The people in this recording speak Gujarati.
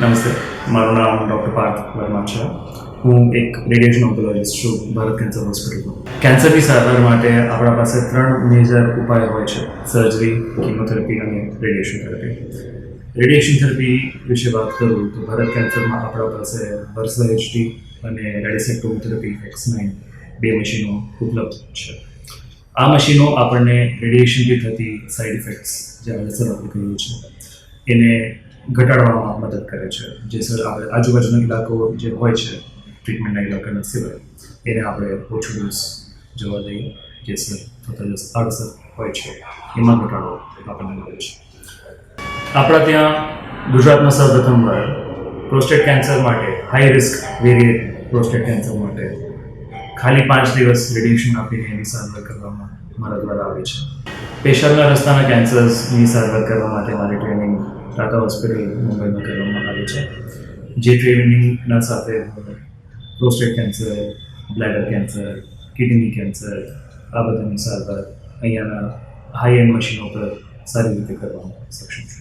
નમસ્તે. મારું નામ ડૉક્ટર પાર્થ વર્મા છે. હું એક રેડિયેશન ઓન્કોલોજિસ્ટ છું, ભારત કેન્સર હોસ્પિટલમાં. કેન્સરની સારવાર માટે આપણા પાસે ત્રણ મેજર ઉપાય હોય છે. સર્જરી કિમોથેરાપી અને રેડિયેશન થેરપી રેડિયેશન થેરપી વિશે વાત કરું તો ભારત કેન્સરમાં આપણા પાસે હર્સલ એચડી અને રેડિસેક્ટોમ થેરપી એક્સ નાઇન બે મશીનો ઉપલબ્ધ છે. આ મશીનો આપણને રેડિયેશનથી થતી સાઇડ ઇફેક્ટ્સ જે આપણે સર આપણે કહ્યું છે, એને ઘટાડવામાં મદદ કરે છે. જે સર આપણે આજુબાજુના ઇલાકો જે હોય છે ટ્રીટમેન્ટના ઇલાકાના સિવાય, એને આપણે ઓછું ડોઝ જોવા દઈએ જે સર થતા જે આડઅસર હોય છે, એમાં ઘટાડો આપણને મળે છે. આપણા ત્યાં ગુજરાતમાં સૌપ્રથમવાર પ્રોસ્ટેટ કેન્સર માટે high risk variant prostate cancer માટે ખાલી પાંચ દિવસ રેડિયેશન આપીને એની સારવાર કરવામાં મારા દ્વારા આવે છે. પેશરના રસ્તાના કેન્સર્સની સારવાર કરવા માટે મારી ટ્રેનિંગ ટાટા હોસ્પિટલ મુંબઈમાં કરવામાં આવી છે. જે ટ્રેનિંગના સાથે prostate cancer, bladder cancer, kidney cancer, આ બધાની સારવાર અહીંયાના હાઈ એન્ડ મશીનો પર સારી રીતે કરવામાં સક્ષમ છું.